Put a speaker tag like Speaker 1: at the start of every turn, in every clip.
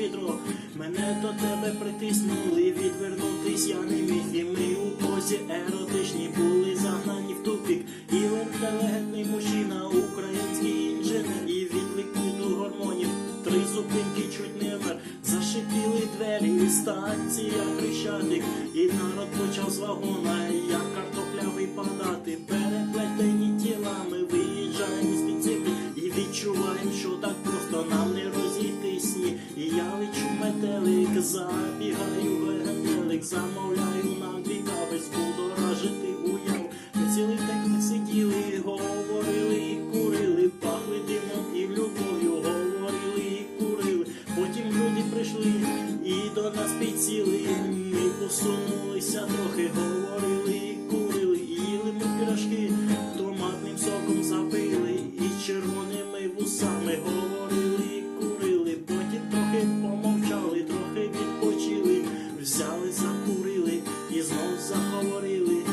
Speaker 1: відро. Мене до тебе притиснули, відвернутись я не міг. І ми у позі еротичній були загнані в тупік. І інтелігентний мужчина, український інженер, і відлік від гормонів. Три зупинки чуть не вмер. Зашипіли двері, і станція Хрещатик. І народ почав з вагона, як картопля що так просто нам не розійтись ні. І я лечу метелик, забігаю в замовляю нам дві кави, сподоражити уяв. Ми цілий день ми сиділи, говорили і курили, пахли димом і в любов'ю, говорили і курили. Потім люди прийшли і до нас підсіли. Ми посунулися трохи, говорили і курили, їли ми пірашки, томатним соком запили, і червоними вусами говорили курили. Потім трохи помовчали, трохи відпочили, взяли, закурили і знов заговорили.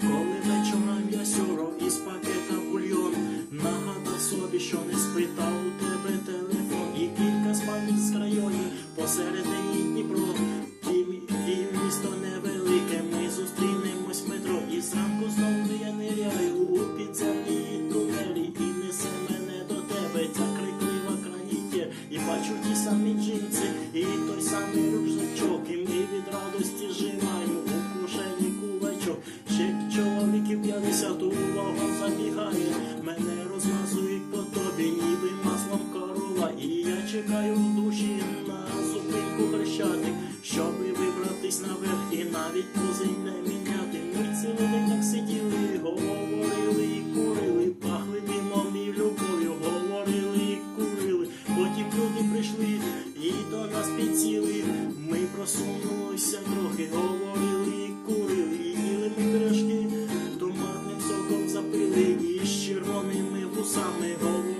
Speaker 1: Коли вечором я із пакета бульйон Нагадав собі, що не спитав посередині Дніпро, і місто невелике. Ми зустрінемось в метро. І зранку знов я ниряю у підземні тунелі. І несе мене до тебе. Ця криклива краніття. І бачу ті самі джинси, і той самий рюкзачок. І ми від радості живаю у кушені кулачок. Ще чоловіків п'ятдесят у вагон забігає. Мене розмазують по тобі, ніби маслом корова, І я чекаю в душі. дивись наверх і навіть позинь не міняти. Ми цілий день так сиділи, говорили і курили, пахли віном і любов'ю, говорили і курили. Потім люди прийшли і до нас підсіли. Ми просунулися трохи, говорили і курили, їли ми пирожки, томатним соком запили, і з червоними вусами говорили.